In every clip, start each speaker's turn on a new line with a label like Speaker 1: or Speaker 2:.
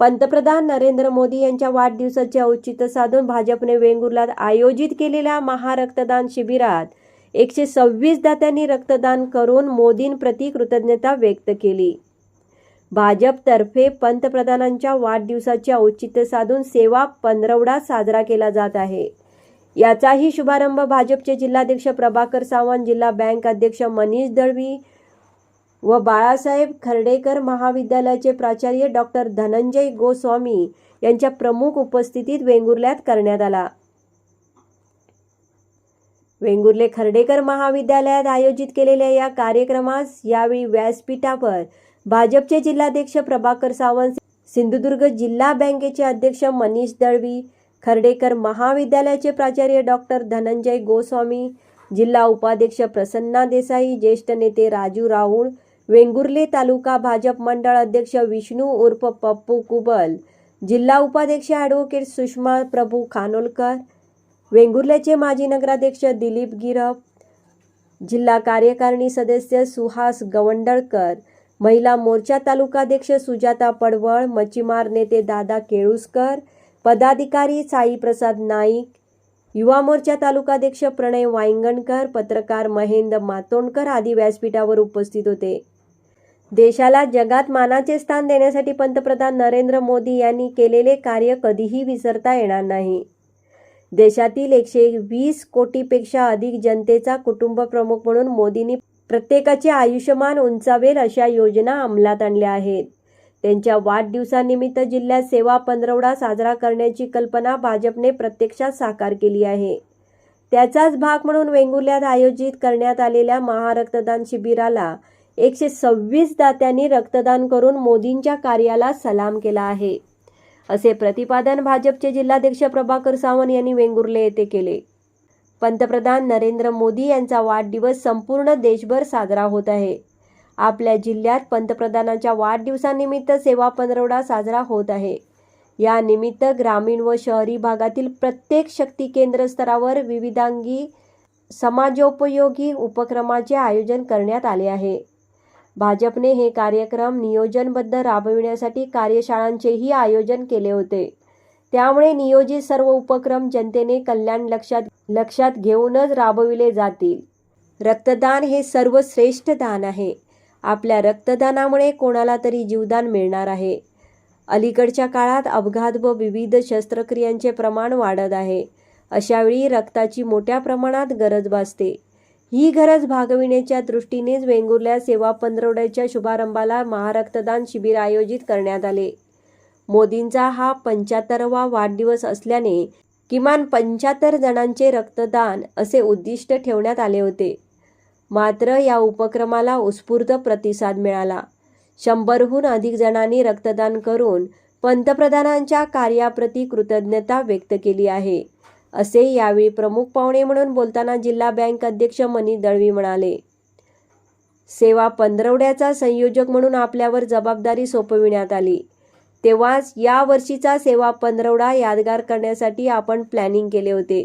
Speaker 1: पंतप्रधान नरेंद्र मोदी यांच्या वाढदिवसाचे औचित्य साधून भाजपने वेंगुर्ल्यात आयोजित केलेल्या महारक्तदान शिबिरात एकशे सव्वीस दात्यांनी रक्तदान करून मोदींप्रती कृतज्ञता व्यक्त केली. भाजपतर्फे पंतप्रधानांच्या वाढदिवसाचे औचित्य साधून सेवा पंधरवडा साजरा केला जात आहे. याचाही शुभारंभ भाजपचे जिल्हाध्यक्ष प्रभाकर सावंत जिल्हा बँक अध्यक्ष मनीष दळवी व बाळासाहेब खर्डेकर महाविद्यालयाचे प्राचार्य डॉक्टर धनंजय गोस्वामी यांच्या प्रमुख उपस्थितीत वेंगुर्ल्यात करण्यात आला. वेंगुर्ले खर्डेकर महाविद्यालयात आयोजित केलेल्या या कार्यक्रमास यावेळी व्यासपीठावर भाजपचे जिल्हाध्यक्ष प्रभाकर सावंत सिंधुदुर्ग जिल्हा बँकेचे अध्यक्ष मनीष दळवी खर्डेकर महाविद्यालयाचे प्राचार्य डॉक्टर धनंजय गोस्वामी जिल्हा उपाध्यक्ष प्रसन्ना देसाई ज्येष्ठ नेते राजू राऊळ वेंगुर्ले तालुका भाजप मंडळ अध्यक्ष विष्णू उर्फ पप्पू कुबल जिल्हा उपाध्यक्ष ॲडव्होकेट सुषमा प्रभू खानोलकर वेंगुर्ल्याचे माजी नगराध्यक्ष दिलीप गिरप जिल्हा कार्यकारिणी सदस्य सुहास गवंडळकर महिला मोर्चा तालुकाध्यक्ष सुजाता पडवळ मच्छीमार नेते दादा केळुसकर पदाधिकारी साईप्रसाद नाईक युवा मोर्चा तालुकाध्यक्ष प्रणय वायंगणकर पत्रकार महेंद्र मातोंडकर आदी व्यासपीठावर उपस्थित होते. देशाला जगात मानाचे स्थान देण्यासाठी पंतप्रधान नरेंद्र मोदी यांनी केलेले कार्य कधीही विसरता येणार नाही. देशातील एकशे वीस कोटीपेक्षा अधिक जनतेचा कुटुंब प्रमुख म्हणून मोदींनी प्रत्येकाचे आयुष्यमान उंचावेल अशा योजना अंमलात आणल्या आहेत. त्यांच्या वाढदिवसानिमित्त जिल्ह्यात सेवा पंधरवडा साजरा करण्याची कल्पना भाजपने प्रत्यक्षात साकार केली आहे. त्याचाच भाग म्हणून वेंगुर्ल्यात आयोजित करण्यात आलेल्या महारक्तदान शिबिराला एकशे सव्वीस दात्यांनी रक्तदान करून मोदींच्या कार्याला सलाम केला आहे. असे प्रतिपादन भाजपचे जिल्हाध्यक्ष प्रभाकर सावंत यांनी वेंगुर्ले येथे केले. पंतप्रधान नरेंद्र मोदी यांचा वाढदिवस संपूर्ण देशभर साजरा होत आहे. आपल्या जिल्ह्यात पंतप्रधानांच्या वाढदिवसानिमित्त सेवा पंधरवडा साजरा होत आहे. या निमित्त ग्रामीण व शहरी भागातील प्रत्येक शक्ती केंद्र स्तरावर विविधांगी समाजोपयोगी उपक्रमाचे आयोजन करण्यात आले आहे. भाजपने हे कार्यक्रम नियोजनबद्ध राबविण्यासाठी कार्यशाळांचेही आयोजन केले होते. त्यामुळे नियोजित सर्व उपक्रम जनतेने कल्याण लक्षात लक्षात घेऊनच राबविले जातील. रक्तदान हे सर्वश्रेष्ठ दान आहे. आपल्या रक्तदानामुळे कोणाला तरी जीवदान मिळणार आहे. अलीकडच्या काळात अपघात व विविध शस्त्रक्रियांचे प्रमाण वाढत आहे. अशावेळी रक्ताची मोठ्या प्रमाणात गरज भासते. ही गरज भागविण्याच्या दृष्टीनेच वेंगुर्ल्या सेवा पंधरवड्याच्या शुभारंभाला महारक्तदान शिबिर आयोजित करण्यात आले. मोदींचा हा पंच्याहत्तरवा वाढदिवस असल्याने किमान पंच्याहत्तर जणांचे रक्तदान असे उद्दिष्ट ठेवण्यात आले होते. मात्र या उपक्रमाला उत्स्फूर्त प्रतिसाद मिळाला. शंभरहून अधिक जणांनी रक्तदान करून पंतप्रधानांच्या कार्याप्रती कृतज्ञता व्यक्त केली आहे. असे यावेळी प्रमुख पाहुणे म्हणून बोलताना जिल्हा बँक अध्यक्ष मनी दळवी म्हणाले सेवा पंधरवड्याचा संयोजक म्हणून आपल्यावर जबाबदारी सोपविण्यात आली. तेव्हाच या वर्षीचा सेवा पंधरवडा यादगार करण्यासाठी आपण प्लॅनिंग केले होते.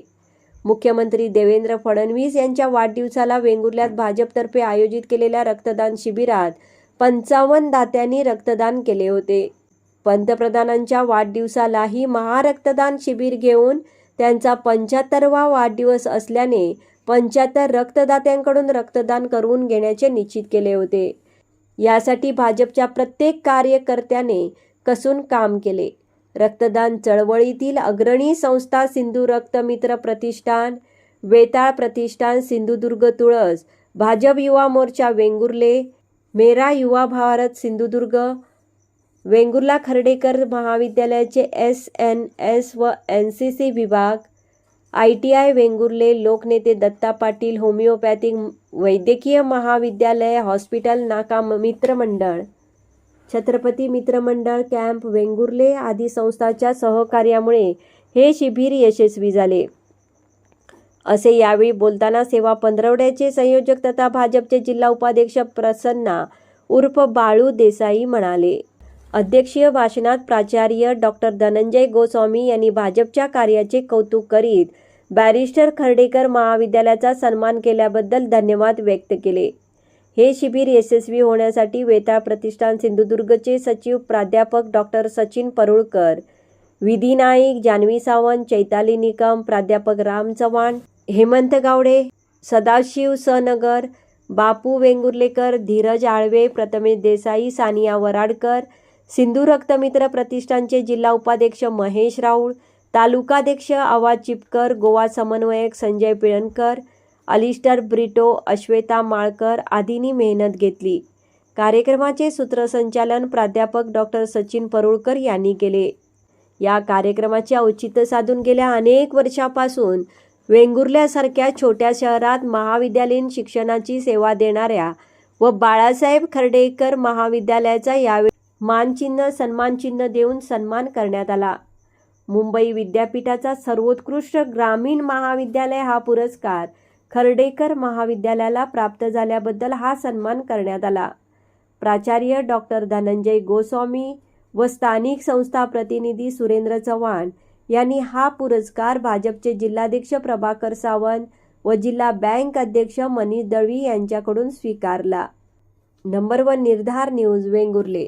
Speaker 1: मुख्यमंत्री देवेंद्र फडणवीस यांच्या वाढदिवसाला वेंगुर्ल्यात भाजपतर्फे आयोजित केलेल्या रक्तदान शिबिरात पंचावन्न दात्यांनी रक्तदान केले होते. पंतप्रधानांच्या वाढदिवसालाही महारक्तदान शिबिर घेऊन त्यांचा पंच्याहत्तरवा वाढदिवस असल्याने पंच्याहत्तर रक्तदात्यांकडून रक्तदान करून घेण्याचे निश्चित केले होते. यासाठी भाजपच्या प्रत्येक कार्यकर्त्याने कसून काम केले. रक्तदान चळवळीतील अग्रणी संस्था सिंधू रक्तमित्र प्रतिष्ठान वेताळ प्रतिष्ठान सिंधुदुर्ग तुळस भाजप युवा मोर्चा वेंगुर्ले मेरा युवा भारत सिंधुदुर्ग वेंगुर्ला खर्डेकर महाविद्यालयाचे एस एन एस व एन सी सी विभाग आय टी आय वेंगुर्ले लोकनेते दत्ता पाटील होमिओपॅथिक वैद्यकीय महाविद्यालय हॉस्पिटल नाका मित्रमंडळ छत्रपती मित्रमंडळ कॅम्प वेंगुर्ले आदी संस्थांच्या सहकार्यामुळे हे शिबिर यशस्वी झाले. असे यावेळी बोलताना सेवा पंधरवड्याचे संयोजक तथा भाजपचे जिल्हा उपाध्यक्ष प्रसन्ना उर्फ बाळू देसाई म्हणाले. अध्यक्षीय भाषणात प्राचार्य डॉक्टर धनंजय गोस्वामी यांनी भाजपच्या कार्याचे कौतुक करीत बॅरिस्टर खर्डेकर महाविद्यालयाचा सन्मान केल्याबद्दल धन्यवाद व्यक्त केले. हे शिबिर यशस्वी होण्यासाठी वेताळ प्रतिष्ठान सिंधुदुर्गचे सचिव प्राध्यापक डॉक्टर सचिन परुळकर विधी नाईक जान्हवी सावंत चैताली निकम प्राध्यापक राम चव्हाण हेमंत गावडे सदाशिव सनगर बापू वेंगुर्लेकर धीरज आळवे प्रथमेश देसाई सानिया वराडकर सिंधू रक्तमित्र प्रतिष्ठानचे जिल्हा उपाध्यक्ष महेश राऊळ तालुकाध्यक्ष आवाज चिपकर गोवा समन्वयक संजय पिळणकर अलिस्टर ब्रिटो अश्वेता माळकर आदींनी मेहनत घेतली. कार्यक्रमाचे सूत्रसंचालन प्राध्यापक डॉक्टर सचिन परुळकर यांनी केले. या कार्यक्रमाचे औचित्य साधून गेल्या अनेक वर्षापासून वेंगुर्ल्यासारख्या छोट्या शहरात महाविद्यालयीन शिक्षणाची सेवा देणाऱ्या व बाळासाहेब खर्डेकर महाविद्यालयाचा यावेळी मानचिन्ह सन्मानचिन्ह देऊन सन्मान करण्यात आला. मुंबई विद्यापीठाचा सर्वोत्कृष्ट ग्रामीण महाविद्यालय हा पुरस्कार खर्डेकर महाविद्यालयाला प्राप्त झाल्याबद्दल हा सन्मान करण्यात आला. प्राचार्य डॉक्टर धनंजय गोस्वामी व स्थानिक संस्था प्रतिनिधी सुरेंद्र चव्हाण यांनी हा पुरस्कार भाजपचे जिल्हाध्यक्ष प्रभाकर सावंत व जिल्हा बँक अध्यक्ष मनीष दळवी यांच्याकडून स्वीकारला. Number one Nirdhar news Vengurle.